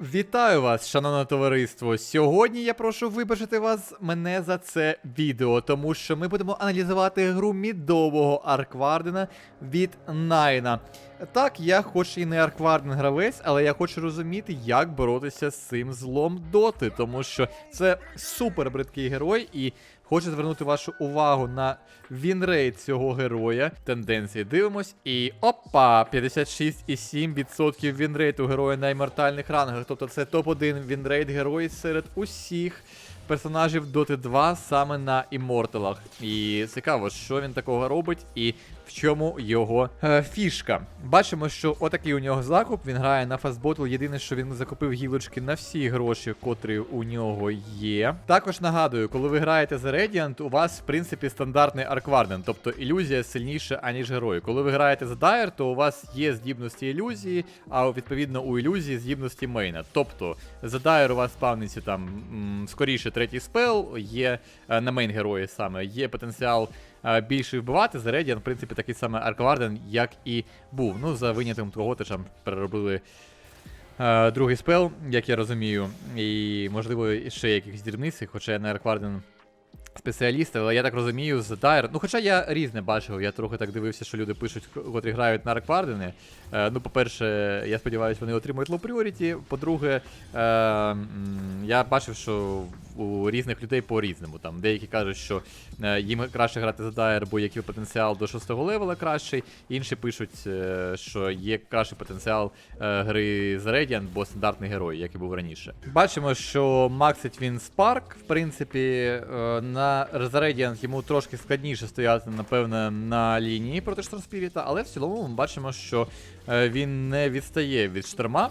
Вітаю вас, шановне товариство. Сьогодні я прошу вибачити вас мене за це відео, тому що ми будемо аналізувати гру мідового Арквардена від Найна. Так, я хоч і не Аркварден гравець, але я хочу розуміти, як боротися з цим злом доти, тому що це супер бридкий герой і. Хочу звернути вашу увагу на вінрейт цього героя. Тенденції дивимось. І опа! 56,7% вінрейту героя на іммортальних рангах. Тобто це топ-1 вінрейт героїв серед усіх персонажів Dota 2 саме на імморталах. І цікаво, що він такого робить і в чому його е, фішка. Бачимо, що отакий у нього закуп. Він грає на фастботл. Єдине, що він закупив гілочки на всі гроші, котрі у нього є. Також нагадую, коли ви граєте за Radiant, у вас в принципі стандартний аркварден, тобто ілюзія сильніша, аніж герой. Коли ви граєте за Дайер, то у вас є здібності ілюзії, а відповідно у ілюзії здібності мейна. Тобто за Дайер у вас спавниться там м, скоріше третій спел, є е, на мейн герої саме, є потенціал більше вбивати. За Radiant, в принципі, такий самий аркварден, як і був. Ну, за винятком того, те там переробили. Е, другий спел, як я розумію, і можливо ще якихось дрібниць, хоча я не Аркварден спеціаліст, але я так розумію, з Дайр. Ну, хоча я різне бачив, я трохи так дивився, що люди пишуть, котрі грають на Арквардени. Е, ну, по-перше, я сподіваюся, вони отримують low priority. По-друге, е, я бачив, що у різних людей по-різному. Там деякі кажуть, що е, їм краще грати за Дайр, бо який потенціал до 6 левела кращий. Інші пишуть, е, що є кращий потенціал е, гри за Radiant, бо стандартний герой, як і був раніше. Бачимо, що максить він Spark, в принципі, на Radiant йому трошки складніше стояти, напевне, на лінії проти Штормспіріта, але в цілому ми бачимо, що він не відстає від шторма.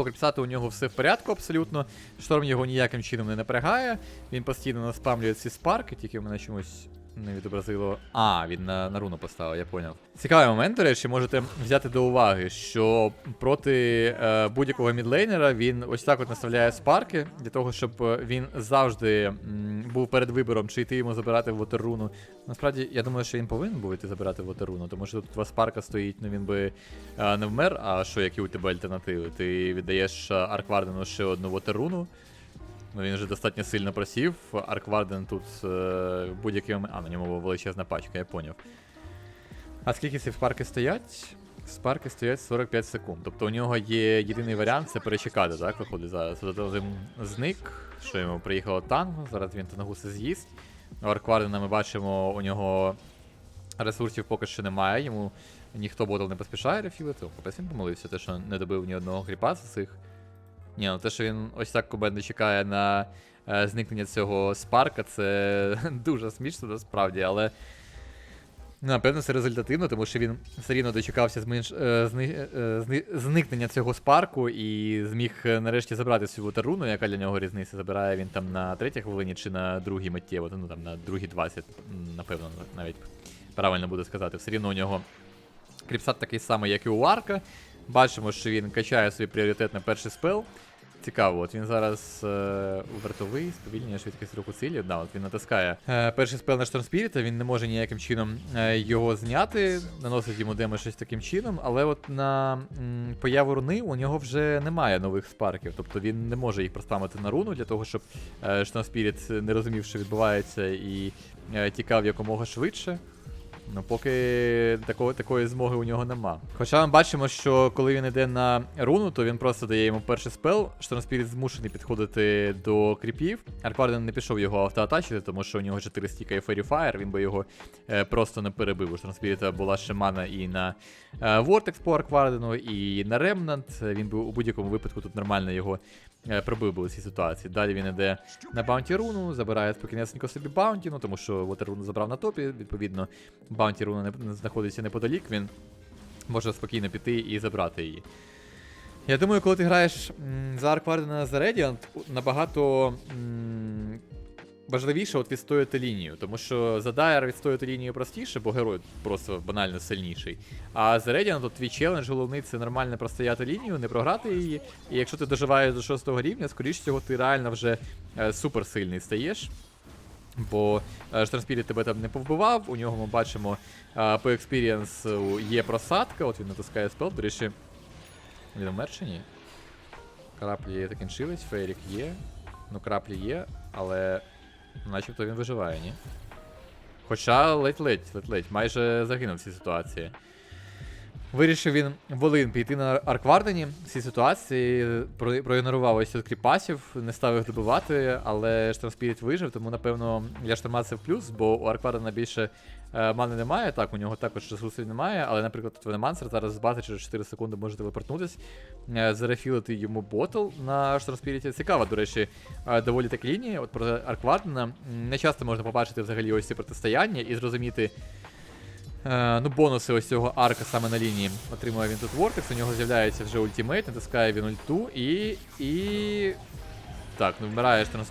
По кріпсату у нього все в порядку абсолютно. Шторм його ніяким чином не напрягає. Він постійно наспамлює ці спарки, тільки в мене чомусь не відобразило. А, він на, на руну поставив, я поняв. Цікавий момент, до речі, можете взяти до уваги, що проти е, будь-якого мідлейнера він ось так от наставляє спарки, для того, щоб е, він завжди м, був перед вибором, чи йти йому забирати вотерруну. Насправді, я думаю, що він повинен був йти забирати вотерруну, тому що тут у вас спарка стоїть, ну він би е, не вмер, а що, які у тебе альтернативи? Ти віддаєш е, Арквардену ще одну вотерруну. Ну він вже достатньо сильно просів. Аркварден тут е, будь-який момент. А, на ньому була величезна пачка, я поняв. А скільки ці спарки стоять? Спарки стоять 45 секунд. Тобто у нього є єдиний варіант це перечекати, так? Виходить зараз. Один зник, що йому приїхало танго, зараз він тангуси з'їсть. У Арквардена ми бачимо, у нього ресурсів поки що немає, йому ніхто ботл не поспішає рефілити. Капець він помилився, те, що не добив ні одного гріпа з цих. Ні, ну те, що він ось так кубенно чекає на е, зникнення цього спарка, це дуже смішно насправді, але. Ну, напевно, це результативно, тому що він все рівно дочекався зменш... е, зни... е, зни... зникнення цього спарку і зміг е, нарешті забрати цю ватеруну, яка для нього різниця. Забирає він там на третій хвилині чи на другій миттєво, ну там на другій 20, напевно, навіть правильно буде сказати. Все рівно у нього кріпсат такий самий, як і у Арка. Бачимо, що він качає свій пріоритет на перший спел. Цікаво, от він зараз е, вартовий, сповільнює швидкість руху цілі. Да, от він натискає е, перший спел на Шторм Спіріта, він не може ніяким чином е, його зняти, наносить йому демо щось таким чином, але от на м, появу руни у нього вже немає нових спарків, тобто він не може їх проспамити на руну для того, щоб е, Шторм Спіріт не розумів, що відбувається, і е, тікав якомога швидше. Ну, поки такої, такої змоги у нього нема. Хоча ми бачимо, що коли він йде на руну, то він просто дає йому перший спел. Штормспіріт змушений підходити до кріпів. Аркварден не пішов його автоатачити, тому що у нього 4 стіка і Fire, він би його е, просто не перебив. У Штормспіріта була ще мана і на е, Vortex по Арквардену, і на Remnant. Він би у будь-якому випадку тут нормально його пробив би у цій ситуації. Далі він іде на Баунті руну, забирає спокійнесенько собі Баунті, ну тому що Water забрав на топі, відповідно, Баунті руна не знаходиться неподалік, він може спокійно піти і забрати її. Я думаю, коли ти граєш м, за Арквардена за Radiant, набагато м, важливіше от відстояти лінію, тому що за Дайер відстояти лінію простіше, бо герой просто банально сильніший. А за Radiant от твій челендж головний це нормально простояти лінію, не програти її. І якщо ти доживаєш до 6 рівня, скоріш всього, ти реально вже е, суперсильний стаєш. Бо е, Штормспіріт тебе там не повбивав, у нього ми бачимо е, по експірієнсу є просадка, от він натискає спел, до речі, він умер чи ні? Краплі закінчились, фейрік є. Ну, краплі є, але начебто він виживає, ні? Хоча ледь-ледь, ледь-ледь, майже загинув в цій ситуації. Вирішив він Волин піти на Арквардені в цій ситуації, проігнорував ось від кріпасів, не став їх добивати, але Штормспіріт вижив, тому напевно я Штурма це в плюс, бо у Арквардена більше мани немає, так, у нього також ресурсів немає, але, наприклад, тут Венемансер зараз з бази через 4 секунди може телепортнутись, е, зарефілити йому ботл на Штормспіріті. Цікава, до речі, е, доволі такі лінії. От про Арквардена не часто можна побачити взагалі ось ці протистояння і зрозуміти. Е, ну, бонуси ось цього арка саме на лінії. Отримує він тут Вортекс, у нього з'являється вже ультимейт, натискає він ульту і. і. Так, ну вмирає Шторм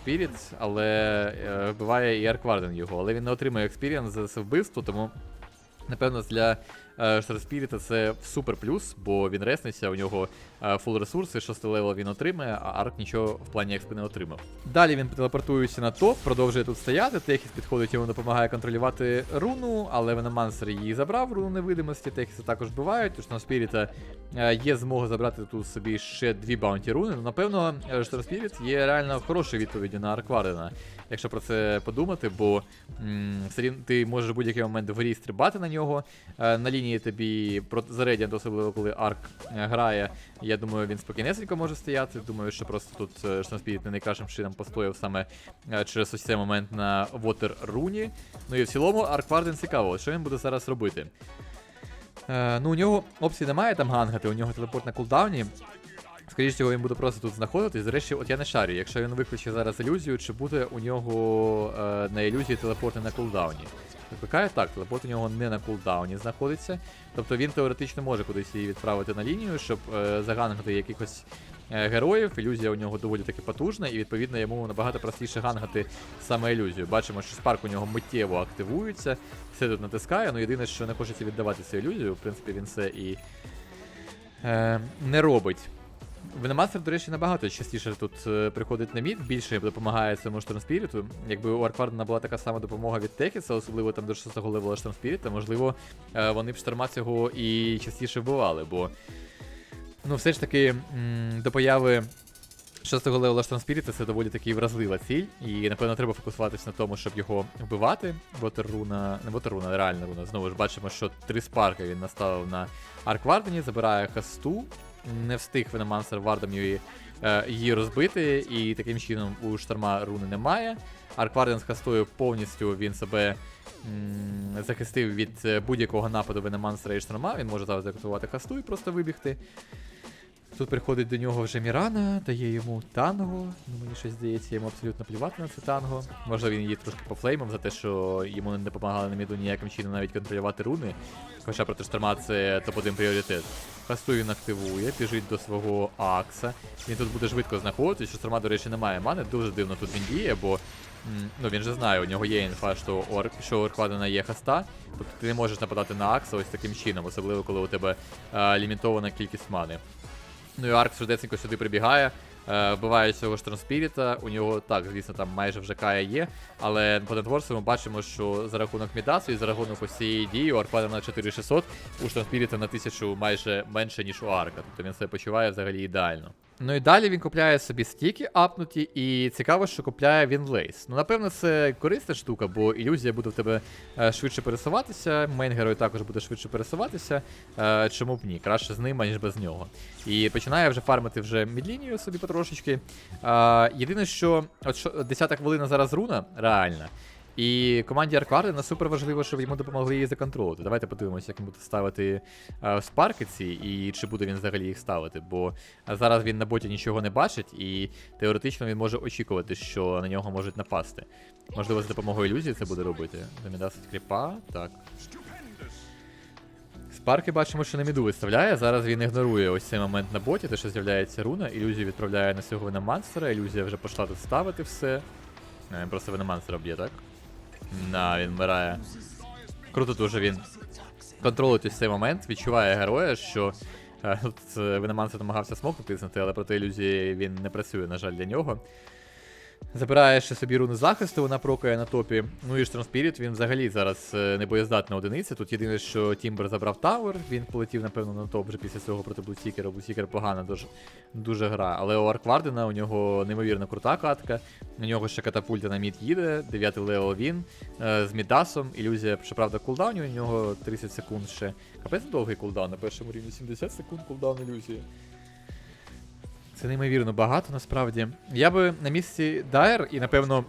але е, вбиває і Аркварден його. Але він не отримує експіріанс за це вбивство, тому напевно для е, Шторм це супер плюс, бо він ресниться, у нього фул ресурси, 6 левел він отримає, а арк нічого в плані експи не отримав. Далі він телепортується на топ, продовжує тут стояти. Техіс підходить йому допомагає контролювати руну, але Веномансер її забрав, руну невидимості, Техіса також вбивають, тож на Спіріта е, є змога забрати тут собі ще дві баунті руни. Ну, напевно, Шторм Спіріт є реально хорошою відповіддю на Арквардена, якщо про це подумати, бо все ти можеш в будь-який момент вгорі стрибати на нього. Е, на лінії тобі проти зарядя, особливо коли арк е, грає. Я думаю, він спокійнесенько може стояти. Думаю, що просто тут е, не найкращим чином постояв саме е, через ось цей момент на Water руні. Ну і в цілому Арк Варден цікаво, що він буде зараз робити. Е, ну, у нього опцій немає там гангати, у нього телепорт на кулдауні. Скоріше всього, він буде просто тут знаходитись. До от я не шарю, якщо він виключить зараз ілюзію, чи буде у нього е, на ілюзії телепорти на кулдауні. Викликає так, телепорт у нього не на кулдауні знаходиться. Тобто він теоретично може кудись її відправити на лінію, щоб е, загангати якихось е, героїв. Ілюзія у нього доволі таки потужна, і відповідно йому набагато простіше гангати саме ілюзію. Бачимо, що спарк у нього миттєво активується, все тут натискає. Ну єдине, що не хочеться віддавати цю ілюзію, в принципі, він це і е, не робить. Венемастер, до речі, набагато частіше тут е, приходить на мід, більше допомагає цьому Штормспіріту. Якби у Арквардена була така сама допомога від Текіса, особливо там до 6-го левела Штормспіріта, можливо, е, вони б шторма цього і частіше вбивали, бо ну, все ж таки до появи 6-го левела Штормспіріта це доволі таки вразлива ціль, і напевно треба фокусуватися на тому, щоб його вбивати. Вотерруна, не Вотерруна, а реальна руна. Знову ж бачимо, що три спарки він наставив на Арквардені, забирає хасту. Не встиг Веномансер Вардом її, е, її розбити, і таким чином у шторма руни немає. Аркварден з хастою повністю він себе захистив від е, будь-якого нападу Веномансера і шторма. Він може зараз активувати хасту і просто вибігти. Тут приходить до нього вже Мірана, дає йому танго. Ну, мені щось здається, йому абсолютно плювати на це танго. Може він її трошки пофлеймив за те, що йому не допомагали на міду ніяким чином навіть контролювати руни. Хоча проти шторма це топ-1 пріоритет. Хасту він активує, біжить до свого Акса. Він тут буде швидко знаходитись, що шторма, до речі, немає мани. Дуже дивно тут він діє, бо ну, він же знає, у нього є інфа, що Ар- що у Арквадена є хаста. Тобто ти не можеш нападати на Акса ось таким чином, особливо коли у тебе е, лімітована кількість мани. Ну і Арк швидесенько сюди прибігає, е, вбиває цього Штормспіріта. У нього так, звісно, там майже вже кая є. Але по нетворсу ми бачимо, що за рахунок Мідасу і за рахунок ось цієї дії у Аркана на 4600, у Транспіріта на 1000 майже менше, ніж у Арка. Тобто він себе почуває взагалі ідеально. Ну і далі він купляє собі стіки апнуті, і цікаво, що купляє він лейс. Ну, напевно, це корисна штука, бо ілюзія буде в тебе е, швидше пересуватися, мейн герой також буде швидше пересуватися. Е, чому б ні? Краще з ним, аніж без нього. І починає вже фармити вже мідлінію собі потрошечки. Е, єдине, що от 10 хвилина зараз руна, реальна. І команді Арквардена супер важливо, щоб йому допомогли її законтролити. Давайте подивимося, як він буде ставити е, спарки ці, і чи буде він взагалі їх ставити. Бо зараз він на боті нічого не бачить, і теоретично він може очікувати, що на нього можуть напасти. Можливо, за допомогою ілюзії це буде робити. Замідасить кріпа, так. Спарки бачимо, що на міду виставляє. Зараз він ігнорує ось цей момент на боті, те, що з'являється руна. Ілюзію відправляє на цього Веномансера. Ілюзія вже пішла тут ставити все. А, Він просто Веномансера б'є, так? На, він вмирає. Круто дуже він контролить ось цей момент, відчуває героя, що е, тут е, намагався смок натиснути, але проти ілюзії він не працює, на жаль, для нього. Забирає ще собі руну захисту, вона прокає на топі. Ну і Storm Spirit, він взагалі зараз е, не боєздатна одиниця. Тут єдине, що Тімбер забрав Тавер, він полетів, напевно, на топ вже після цього проти Блусікера. Блусікер погано дуже, дуже гра. Але у Арквардена у нього неймовірно крута катка. У нього ще катапульта на мід їде, 9 лео він е, з Мідасом. Ілюзія, щоправда, кулдаунів, у нього 30 секунд ще. Капець довгий кулдаун, на першому рівні 70 секунд кулдаун ілюзії. Це неймовірно багато насправді. Я би на місці Дайер і напевно.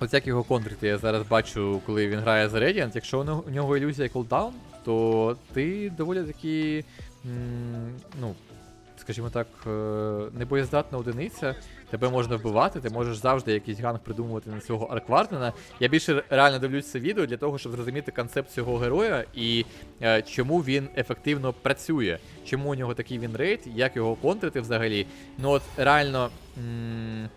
От як його контрити я зараз бачу, коли він грає за Radiant, якщо у нього- ілюзія і кулдаун, то ти доволі таки, ну, скажімо так, е, небоєздатна одиниця, тебе можна вбивати, ти можеш завжди якийсь ганг придумувати на цього Арквардена. Я більше реально дивлюсь це відео для того, щоб зрозуміти концепт цього героя і е, чому він ефективно працює, чому у нього такий він рейд, як його контрити взагалі. Ну от реально. м,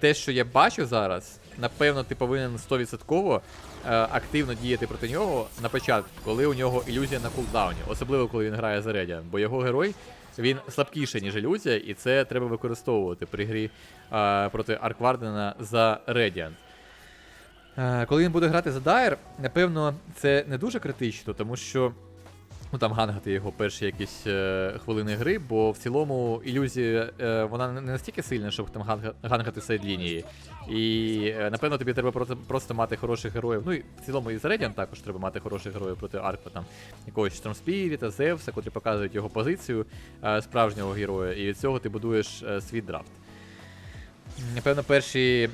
те, що я бачу зараз, напевно, ти повинен 100% е, активно діяти проти нього на початку, коли у нього ілюзія на кулдауні, особливо коли він грає за Редіан, бо його герой він слабкіший, ніж ілюзія, і це треба використовувати при грі е, проти Арквардена за Редіант. Е, коли він буде грати за Дайер, напевно, це не дуже критично, тому що ну там гангати його перші якісь е, хвилини гри, бо в цілому ілюзія е, вона не настільки сильна, щоб там ганга- гангати сайд лінії. І е, напевно тобі треба просто, просто мати хороших героїв. Ну і в цілому і за Radiant також треба мати хороших героїв проти Арква, там якогось Стромспіріта, Зевса, котрі показують його позицію е, справжнього героя, і від цього ти будуєш е, свій драфт. Напевно, перші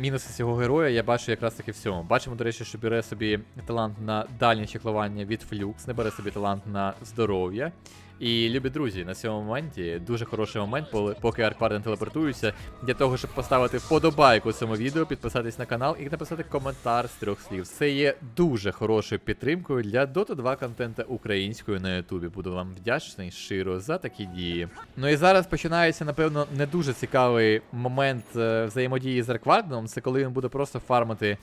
мінуси цього героя я бачу якраз таки в цьому. Бачимо, до речі, що бере собі талант на дальнє чеклування від флюкс, не бере собі талант на здоров'я. І любі друзі, на цьому моменті дуже хороший момент, поки Аркварден телепортується, для того, щоб поставити вподобайку цьому відео, підписатись на канал і написати коментар з трьох слів. Це є дуже хорошою підтримкою для Dota 2 контента українською на Ютубі. Буду вам вдячний щиро за такі дії. Ну і зараз починається, напевно, не дуже цікавий момент е, взаємодії з Аркварденом. Це коли він буде просто фармити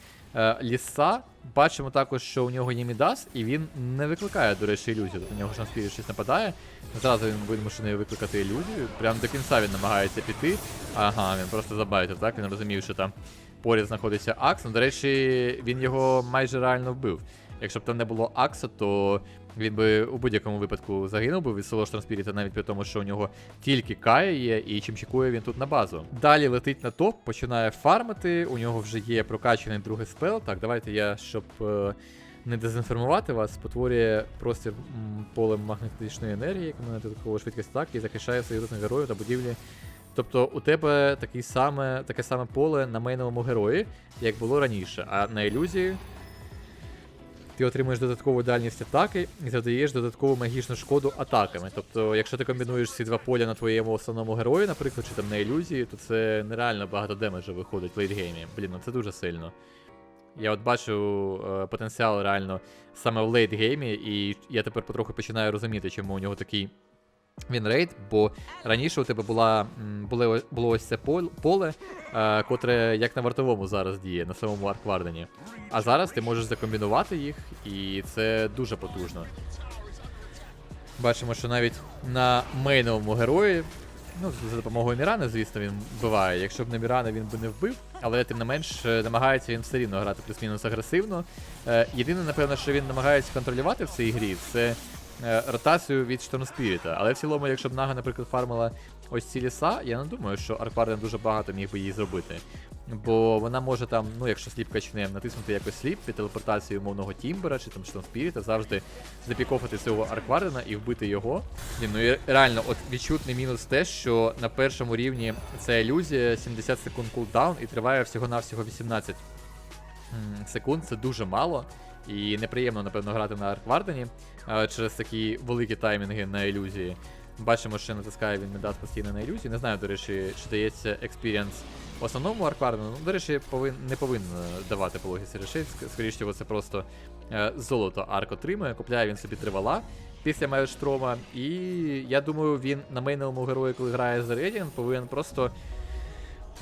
ліса. Бачимо також, що у нього є Мідас, і він не викликає, до речі, ілюзію. Тобто у нього ж на спірі щось нападає. Зразу він вимушений викликати ілюзію. Прямо до кінця він намагається піти. Ага, він просто забайтив, так? Він розумів, що там поряд знаходиться Акс. Ну, до речі, він його майже реально вбив. Якщо б там не було Акса, то він би у будь-якому випадку загинув би від Соло Штормспіріта, навіть при тому, що у нього тільки Кая є, і чим чекує він тут на базу. Далі летить на топ, починає фармити. У нього вже є прокачаний другий спел. Так, давайте я, щоб е, не дезінформувати вас, спотворює простір полем магнетичної енергії, яка має додаткову швидкість атаки і захищає союзних героїв та будівлі. Тобто у тебе такий саме, таке саме поле на мейновому герої, як було раніше, а на ілюзії ти отримуєш додаткову дальність атаки і задаєш додаткову магічну шкоду атаками. Тобто, якщо ти комбінуєш ці два поля на твоєму основному герої, наприклад, чи там на ілюзії, то це нереально багато демеджу виходить в лейтгеймі. Блін, ну це дуже сильно. Я от бачу е, потенціал реально саме в лейтгеймі, і я тепер потроху починаю розуміти, чому у нього такий він рейд, бо раніше у тебе була, м, було, ось це поле, е, котре як на вартовому зараз діє, на самому Арквардені. А зараз ти можеш закомбінувати їх, і це дуже потужно. Бачимо, що навіть на мейновому герої, ну, за допомогою Мірани, звісно, він вбиває. Якщо б не Мірана, він би не вбив, але тим не менш е, намагається він все рівно грати плюс-мінус агресивно. Е, єдине, напевно, що він намагається контролювати в цій грі, це ротацію від Штормспіріта. Але в цілому, якщо б Нага, наприклад, фармила ось ці ліса, я не думаю, що Аркварден дуже багато міг би їй зробити. Бо вона може там, ну якщо сліп качне, натиснути якось сліп під телепортацією умовного Тімбера чи там Штормспіріта, завжди запікофати цього Арквардена і вбити його. Блін, ну і реально, от відчутний мінус те, що на першому рівні це ілюзія 70 секунд кулдаун і триває всього-навсього 18 м, секунд. Це дуже мало. І неприємно, напевно, грати на Арквардені е, через такі великі таймінги на ілюзії. Бачимо, що натискає він Медас постійно на ілюзії. Не знаю, до речі, чи дається експірієнс основному Арквардену. Ну, до речі, повин, не повинен давати по логіці Скоріше всього, це просто е, золото арк отримує. Купляє він собі тривала після Майорштрома. І я думаю, він на мейновому герої, коли грає за Radiant, повинен просто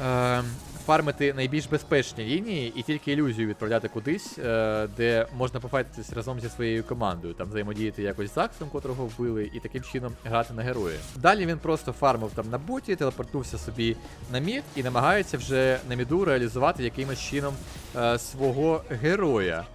е, фармити найбільш безпечні лінії і тільки ілюзію відправляти кудись, е, де можна пофайтитись разом зі своєю командою, там взаємодіяти якось з Аксом, котрого вбили, і таким чином грати на герої. Далі він просто фармив там на боті, телепортнувся собі на мід і намагається вже на міду реалізувати якимось чином е, свого героя.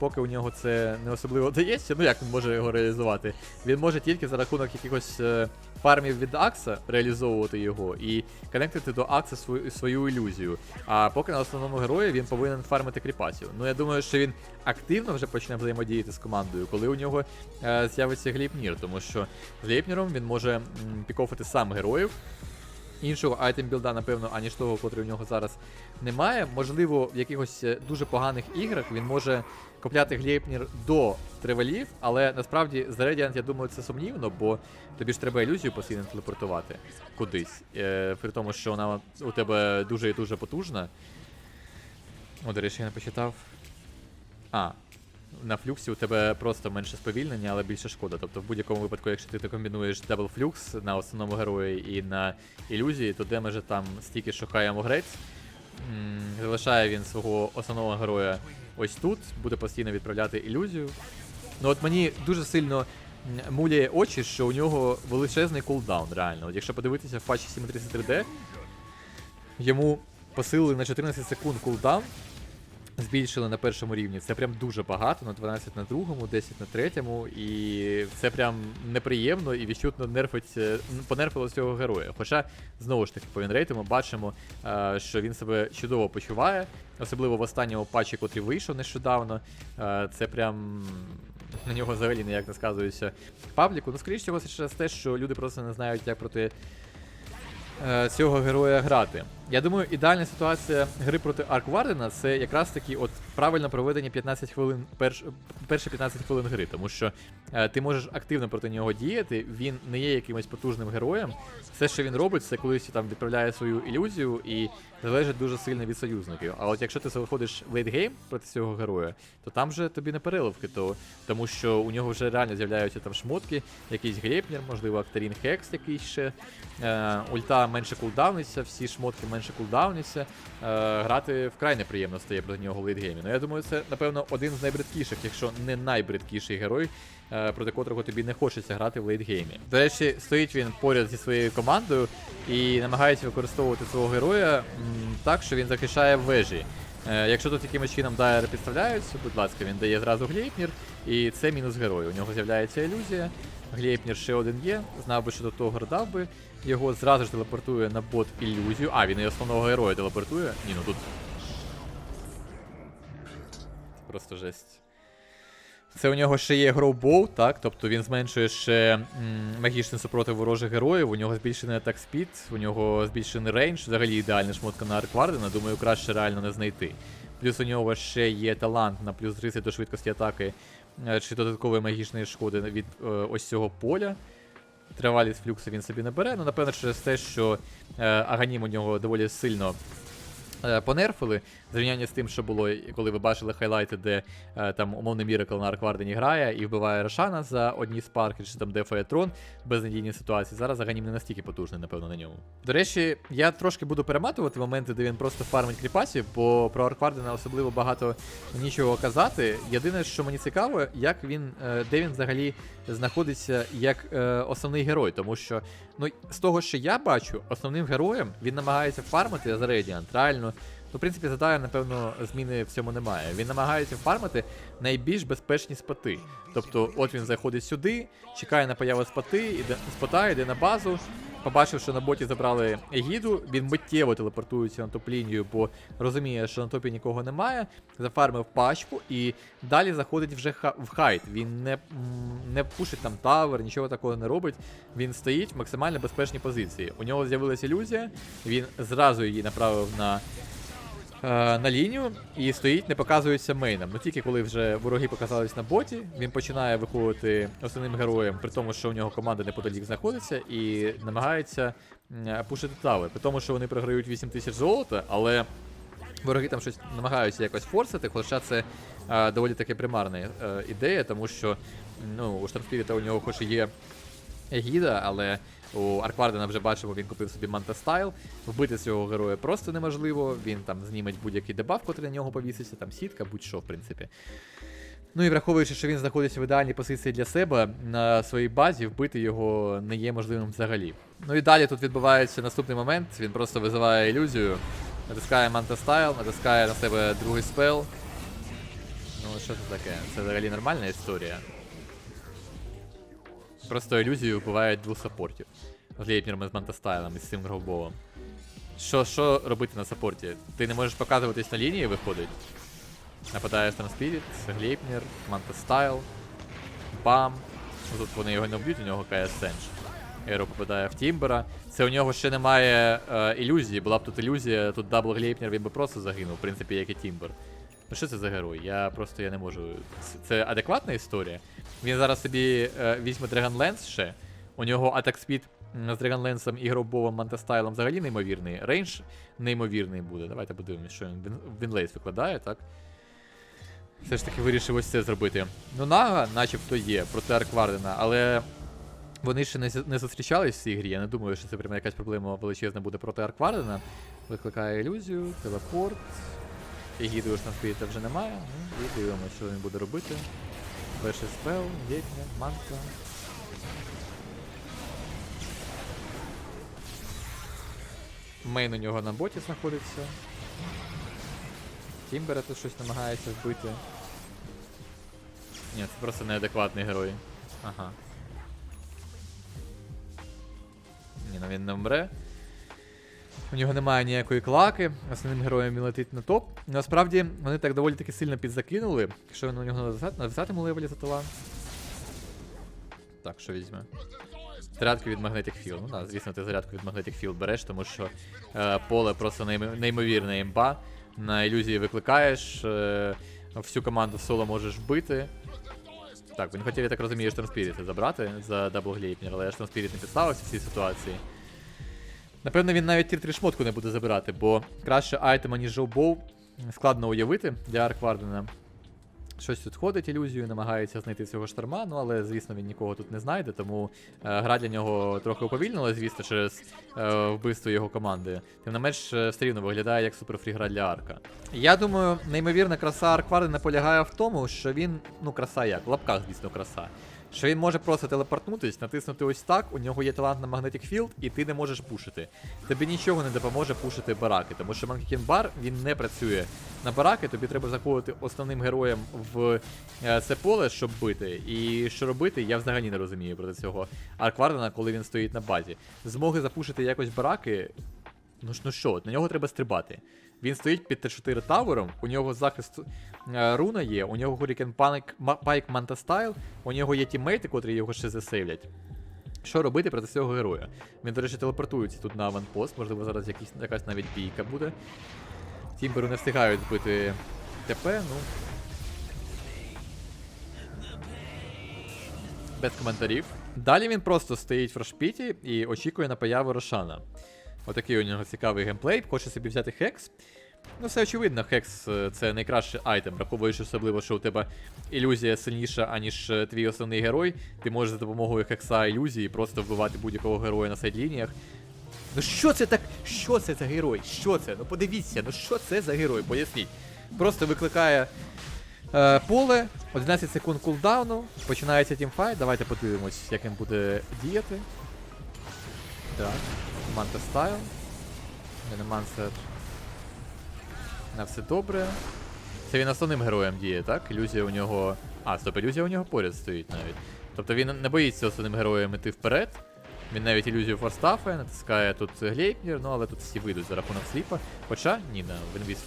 Поки у нього це не особливо дається, ну як він може його реалізувати? Він може тільки за рахунок якихось е, фармів від Акса реалізовувати його і конектити до Акса свою, свою ілюзію. А поки на основному герої він повинен фармити кріпасів. Ну я думаю, що він активно вже почне взаємодіяти з командою, коли у нього е, з'явиться Гліпнір, тому що з Гліпніром він може м, пікофити сам героїв. Іншого айтем білда, напевно, аніж того, котрий у нього зараз немає. Можливо, в якихось е, дуже поганих іграх він може купляти глейпнір до тревелів, але насправді з Radiant, я думаю, це сумнівно, бо тобі ж треба ілюзію постійно телепортувати кудись. Е, при тому, що вона у тебе дуже і дуже потужна. О, до речі, я не почитав. А, на флюксі у тебе просто менше сповільнення, але більше шкода. Тобто в будь-якому випадку, якщо ти комбінуєш дабл флюкс на основному герої і на ілюзії, то демеже там стільки шукає Могрець. Залишає він свого основного героя ось тут, буде постійно відправляти ілюзію. Ну от мені дуже сильно муляє очі, що у нього величезний кулдаун, реально. От якщо подивитися в патчі 733D, йому посилили на 14 секунд кулдаун, збільшили на першому рівні. Це прям дуже багато, на 12 на другому, 10 на третьому, і це прям неприємно і відчутно нерфить, понерфило цього героя. Хоча, знову ж таки, по вінрейту ми бачимо, е, що він себе чудово почуває, особливо в останньому патчі, котрий вийшов нещодавно. Е, Це прям. На нього взагалі ніяк не сказується пабліку. Ну, скоріше всього, це через те, що люди просто не знають, як проти е, цього героя грати. Я думаю, ідеальна ситуація гри проти Арквардена це якраз таки от правильно проведені 15 хвилин, перш, перші 15 хвилин гри, тому що е, ти можеш активно проти нього діяти, він не є якимось потужним героєм. Все, що він робить, це колись там відправляє свою ілюзію і залежить дуже сильно від союзників. А от якщо ти заходиш в лейтгейм проти цього героя, то там вже тобі не переливки, то, тому що у нього вже реально з'являються там шмотки, якийсь грейпнер, можливо, Актарін Хекс якийсь ще. Е, ульта менше кулдауниться, всі шмотки менше кулдауняться. Е, грати вкрай неприємно стає проти нього в лейтгеймі. Ну я думаю, це, напевно, один з найбридкіших, якщо не найбридкіший герой, е, проти котрого тобі не хочеться грати в лейтгеймі. До речі, стоїть він поряд зі своєю командою і намагається використовувати свого героя так, що він захищає вежі. Е, якщо тут якимось чином дайери підставляються, будь ласка, він дає зразу глейпнір, і це мінус герою. У нього з'являється ілюзія. Глейпнір ще один є, знав би, що до того градав би. Його зразу ж телепортує на бот ілюзію. А, він і основного героя телепортує. Ні, ну тут. Просто жесть. Це у нього ще є Гроубоу, так? Тобто він зменшує ще м, магічний супротив ворожих героїв, у нього збільшений атак спід, у нього збільшений рейндж, взагалі ідеальна шмотка на Арквардена, думаю, краще реально не знайти. Плюс у нього ще є талант на плюс 30 до швидкості атаки чи додаткової магічної шкоди від е, ось цього поля. Тривалість флюксу він собі не бере, ну напевно через те, що е, Аганім у нього доволі сильно е, понерфили. В зрівнянні з тим, що було, коли ви бачили хайлайти, де е, там умовний Міракл на Арквардені грає і вбиває Рошана за одні спарки, чи там дефає трон без надійні ситуації. Зараз Аганім не настільки потужний, напевно, на ньому. До речі, я трошки буду перематувати моменти, де він просто фармить кріпасів, бо про Арквардена особливо багато нічого казати. Єдине, що мені цікаво, як він, е, де він взагалі знаходиться як е, основний герой, тому що ну з того, що я бачу, основним героєм він намагається фармити за Radiant. Реально, ну, в принципі, задає, напевно, зміни в цьому немає. Він намагається фармити найбільш безпечні споти. Тобто, от він заходить сюди, чекає на появу споти, іде спота, йде на базу. Побачив, що на боті забрали Егіду, він миттєво телепортується на топ-лінію, бо розуміє, що на топі нікого немає. Зафармив пачку і далі заходить вже в хайт. Він не, не пушить там тавер, нічого такого не робить. Він стоїть в максимально безпечній позиції. У нього з'явилася ілюзія, він зразу її направив на на лінію і стоїть, не показується мейном. Ну тільки коли вже вороги показались на боті, він починає виходити основним героєм, при тому, що у нього команда неподалік знаходиться, і намагається пушити тавер. При тому, що вони програють 8 тисяч золота, але вороги там щось намагаються якось форсити, хоча це е, доволі таки примарна е, ідея, тому що ну, у Штармспіріта у нього хоч і є Егіда, але У Арквардена вже бачимо, він купив собі Манта Стайл. Вбити цього героя просто неможливо. Він там зніметь будь-який дебаф, котрий на нього повіситься, там сітка, будь-що, в принципі. Ну і враховуючи, що він знаходиться в ідеальній позиції для себе на своїй базі, вбити його не є можливим взагалі. Ну і далі тут відбувається наступний момент. Він просто визиває ілюзію, натискає Манта Стайл, натискає на себе другий спел. Ну, що це таке? Це взагалі нормальна історія. Просто ілюзію вбивають двох саппортів. З Лейпнером і з Мантастайлом і з цим Гровбовом. Що, що робити на саппорті? Ти не можеш показуватись на лінії, виходить. Нападає там Спіріт, Глейпнер, Мантастайл, Бам. Тут вони його не вб'ють, у нього КС Сенж. Еро попадає в Тімбера. Це у нього ще немає е, ілюзії. Була б тут ілюзія, тут дабл Глейпнер, він би просто загинув, в принципі, як і Тімбер. Ну що це за герой? Я просто я не можу. Це адекватна історія. Він зараз собі е, візьме Dragonlance ще. У нього атак спід з Dragonlance і Гробовим Мантастайлом взагалі неймовірний. Рейндж неймовірний буде. Давайте подивимось, що він Вінлейс викладає, так? Все ж таки вирішив ось це зробити. Ну, Нага, начебто є проти Арквардена, але вони ще не, не зустрічались в цій грі. Я не думаю, що це прямо якась проблема величезна буде проти Арквардена. Викликає ілюзію, телепорт. Егіди уж на спіріта вже немає. Ну, і дивимося, що він буде робити. Перший спел, єдня, манка. Мейн у нього на боті знаходиться. Тімбера тут щось намагається вбити. Ні, це просто неадекватний герой. Ага. Ні, ну він не вмре. У нього немає ніякої клаки, основним героєм він летить на топ. Насправді вони так доволі таки сильно підзакинули. Якщо він у нього на 10 на 10 левелі за талант. Так, що візьме? Зарядку від Magnetic Field. Ну так, звісно, ти зарядку від Magnetic Field береш, тому що е, поле просто нейм- неймовірна імба. На ілюзії викликаєш, е, всю команду соло можеш вбити. Так, він хотів, я так розумію, Штормспіріти забрати за дабл глейпнер, але Штормспіріт не підставився в цій ситуації. Напевно, він навіть тір 3 шмотку не буде забирати, бо краще айтема, ніж Жоубоу, складно уявити для Арквардена. Щось тут ходить ілюзію, намагається знайти цього шторма, ну але звісно він нікого тут не знайде, тому е, гра для нього трохи уповільнила, звісно, через е, вбивство його команди. Тим не менш, е, все рівно виглядає як суперфрі гра для Арка. Я думаю, неймовірна краса Арквардена полягає в тому, що він, ну краса як, в лапках, звісно, краса. Що він може просто телепортнутись, натиснути ось так, у нього є талант на Magnetic Field, і ти не можеш пушити. Тобі нічого не допоможе пушити бараки, тому що Monkey Бар він не працює на бараки, тобі треба заходити основним героєм в е, це поле, щоб бити. І що робити, я взагалі не розумію проти цього Арквардена, коли він стоїть на базі. Змоги запушити якось бараки. Ну ж ну що, на нього треба стрибати. Він стоїть під Т4 тавером, у нього захист е, руна є, у нього Hurricane Panic, Ма- Pike Manta у нього є тіммейти, котрі його ще засейвлять. Що робити проти цього героя? Він, до речі, телепортується тут на аванпост, можливо, зараз якісь, якась навіть бійка буде. Тімберу не встигають збити ТП, ну. Без коментарів. Далі він просто стоїть в Рошпіті і очікує на появу Рошана. Отакий у нього цікавий геймплей, хоче собі взяти хекс. Ну, все очевидно, хекс е, це найкращий айтем, враховуючи особливо, що у тебе ілюзія сильніша, аніж е, твій основний герой. Ти можеш за допомогою хекса ілюзії просто вбивати будь-якого героя на сайд-лініях. Ну що це так? Що це за герой? Що це? Ну подивіться, ну що це за герой? Поясніть. Просто викликає е, поле, 11 секунд кулдауну, починається тімфайт. Давайте подивимось, як він буде діяти. Так, Манта Стайл. Міномансер. На все добре. Це він основним героєм діє, так? Ілюзія у нього. А, стоп, ілюзія у нього поряд стоїть навіть. Тобто він не боїться основним героєм іти вперед. Він навіть ілюзію форстафає, натискає тут глейпнір, ну але тут всі вийдуть за рахунок сліпа. Хоча, ні, на Венвіс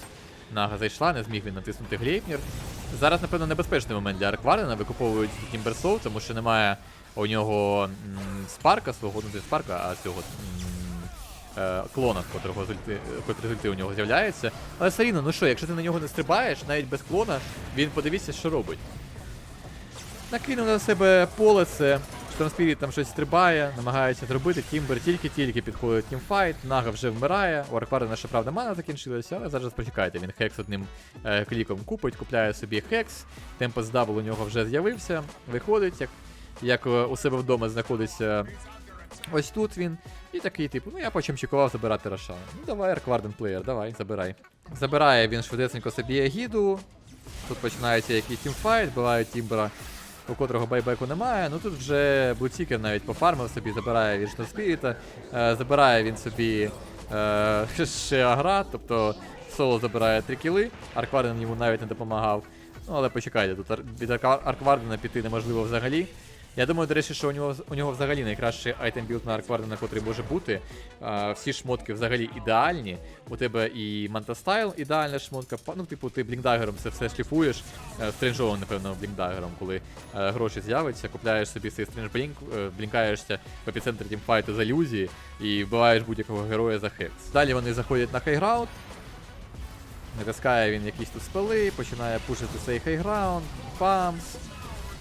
Нага зайшла, не зміг він натиснути глейпнір. Зараз, напевно, небезпечний момент для Арквардена, викуповують Тімберсоу, тому що немає у нього м, спарка свого, ну не спарка, а цього м, клона, ульти, котрий з у нього з'являється. Але все рівно, ну що, якщо ти на нього не стрибаєш, навіть без клона, він подивіться, що робить. Накинув на себе поле це. Штормспіріт там щось стрибає, намагається зробити. Тімбер тільки-тільки підходить тімфайт, Нага вже вмирає. У Арквардена, щоправда, мана закінчилася, але зараз почекайте, він хекс одним е, кліком купить, купляє собі хекс. Темпес дабл у нього вже з'явився. Виходить, як, як е, у себе вдома знаходиться Ось тут він. І такий, типу, ну я почимчикував забирати Рошана. Ну давай, Аркварден плеєр, давай, забирай. Забирає він швидесенько собі Егіду. Тут починається якийсь тімфайт, буває Тімбера, у котрого байбеку немає. Ну тут вже Блуцікер навіть пофармив собі, забирає він Спіріта, е, забирає він собі е, ще Агра, тобто соло забирає три кіли, Аркварден йому навіть не допомагав. Ну але почекайте, тут від Арквардена піти неможливо взагалі. Я думаю, до речі, що у нього у нього взагалі найкращий айтем білд на Арквардена, котрий може бути. А, всі шмотки взагалі ідеальні. У тебе і Мантастайл ідеальна шмотка. Ну, типу, ти блінкдагером це все шліфуєш. е, Стрінжовим, напевно, блінкдагером, коли е, гроші з'являться, купляєш собі цей стрінж блінк, е, блінкаєшся в епіцентрі тімфайту з ілюзії і вбиваєш будь-якого героя за хекс. Далі вони заходять на хайграунд. Натискає він якісь тут спели, починає пушити цей хайграунд, памс,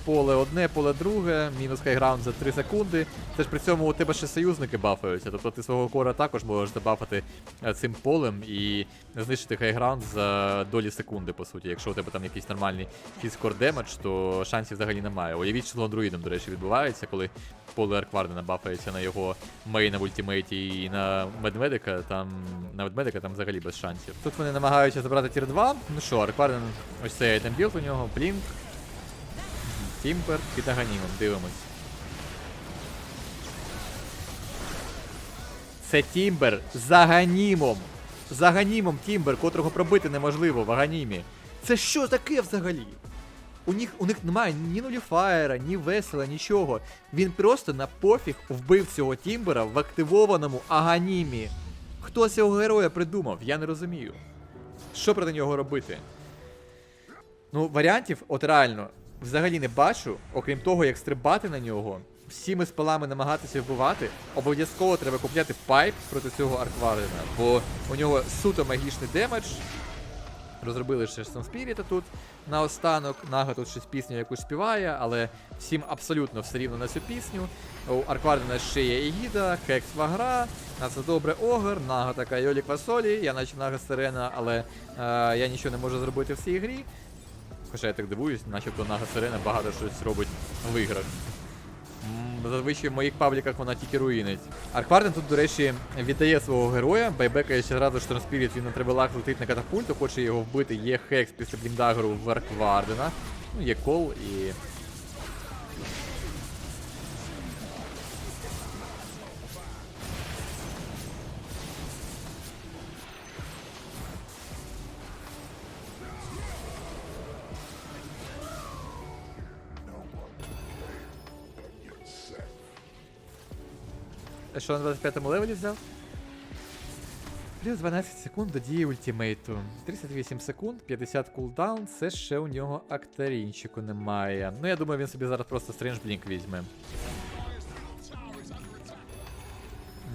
поле одне, поле друге, мінус хайграунд за 3 секунди. Це ж при цьому у тебе ще союзники бафаються, тобто ти свого кора також можеш забафати е, цим полем і знищити хайграунд за долі секунди, по суті. Якщо у тебе там якийсь нормальний фізкор демедж, то шансів взагалі немає. Уявіть, що з лондруїдом, до речі, відбувається, коли поле Арквардена бафається на його мейна в ультимейті і на медмедика, там на медмедика там взагалі без шансів. Тут вони намагаються забрати тір 2. Ну що, Аркварден, ось цей айтем білд у нього, Блінк, Тімпер під Аганімом, дивимось. Це Тімбер з Аганімом. З Аганімом Тімбер, котрого пробити неможливо в Аганімі. Це що таке взагалі? У них, у них немає ні нуліфаєра, ні весела, нічого. Він просто на пофіг вбив цього Тімбера в активованому Аганімі. Хто цього героя придумав? Я не розумію. Що проти нього робити? Ну, варіантів, от реально, взагалі не бачу, окрім того, як стрибати на нього, всіми спалами намагатися вбивати, обов'язково треба купляти пайп проти цього Арквардена, бо у нього суто магічний демедж. Розробили ще Сон Спіріта тут наостанок. Нага тут щось пісню якусь співає, але всім абсолютно все рівно на цю пісню. У Арквардена ще є Егіда, Хекс Вагра, на це добре Огр, Нага така Йолі Квасолі, я наче Нага Сирена, але е, я нічого не можу зробити в цій грі. Хоча я так дивуюсь, начебто Нага Сирена багато щось робить в іграх. Зазвичай в моїх пабліках вона тільки руїнить. Аркварден тут, до речі, віддає свого героя. Байбекає ще разу Штормспіріт, він на трибелах летить на катапульту, хоче його вбити. Є хекс після бліндагеру в Арквардена. Ну, є кол і. Що на 25-му левелі взяв? Плюс 12 секунд до дії ультимейту. 38 секунд, 50 кулдаун, це ще у нього акторінчику немає. Ну я думаю, він собі зараз просто стрендж блінк візьме.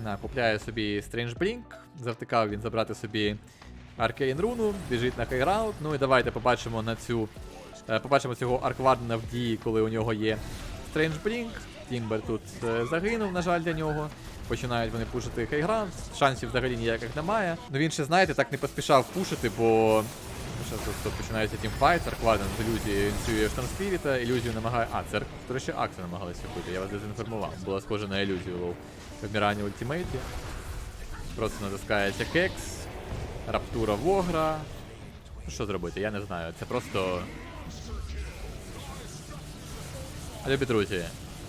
На, купляє собі стрендж блінк. Завтикав він забрати собі аркейн руну, біжить на хайраунд. Ну і давайте побачимо на цю. е, Побачимо цього Арквардена в дії, коли у нього є Стрендж Блінк. Тімбер тут е, загинув, на жаль, для нього. Починають вони пушити хайграунд. Шансів взагалі ніяких немає. Ну він ще, знаєте, так не поспішав пушити, бо. Зараз тут, тут починається тімфайт, Аркварден з ілюзією ініціює Штормспіріта, ілюзію намагає. А, це до речі, Акси намагалися вбити, я вас дезінформував. Була схожа на ілюзію лоу. Вмирання ультимейті. Просто натискається кекс, раптура вогра. Ну, Що зробити, я не знаю. Це просто. Любі друзі,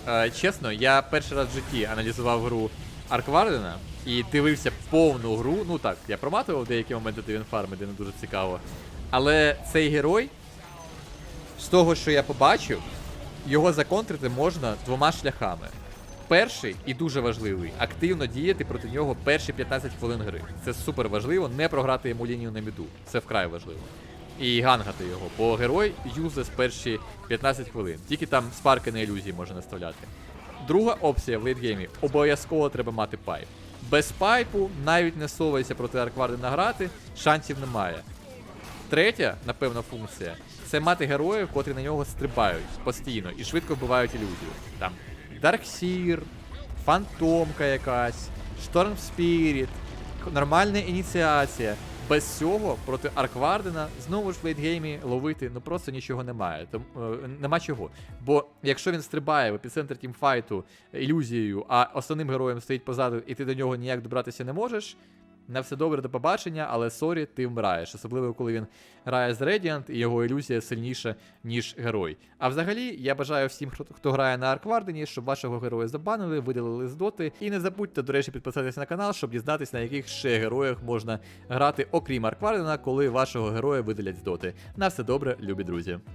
е, чесно, я перший раз в житті аналізував гру Арквардена і дивився повну гру. Ну так, я проматував деякі моменти, де він фармить, де не дуже цікаво. Але цей герой, з того, що я побачив, його законтрити можна двома шляхами. Перший і дуже важливий активно діяти проти нього перші 15 хвилин гри. Це супер важливо, не програти йому лінію на міду. Це вкрай важливо. І гангати його, бо герой юзе з перші 15 хвилин. Тільки там спарки на ілюзії може наставляти. Друга опція в лейтгеймі обов'язково треба мати пайп. Без пайпу навіть не совайся проти Арквардена грати, шансів немає. Третя, напевно, функція це мати героїв, котрі на нього стрибають постійно і швидко вбивають ілюзію. Там Дарксір, Фантомка якась, Шторм Спіріт, нормальна ініціація. Без цього проти Арквардена знову ж в лейтгеймі ловити ну просто нічого немає. Тому е, нема чого. Бо якщо він стрибає в епіцентр тімфайту ілюзією, а основним героєм стоїть позаду, і ти до нього ніяк добратися не можеш. На все добре до побачення, але сорі, ти вмираєш. Особливо, коли він грає з Radiant і його ілюзія сильніша, ніж герой. А взагалі, я бажаю всім, хто, грає на Арквардені, щоб вашого героя забанили, видалили з доти. І не забудьте, до речі, підписатися на канал, щоб дізнатися, на яких ще героях можна грати, окрім Арквардена, коли вашого героя видалять з доти. На все добре, любі друзі.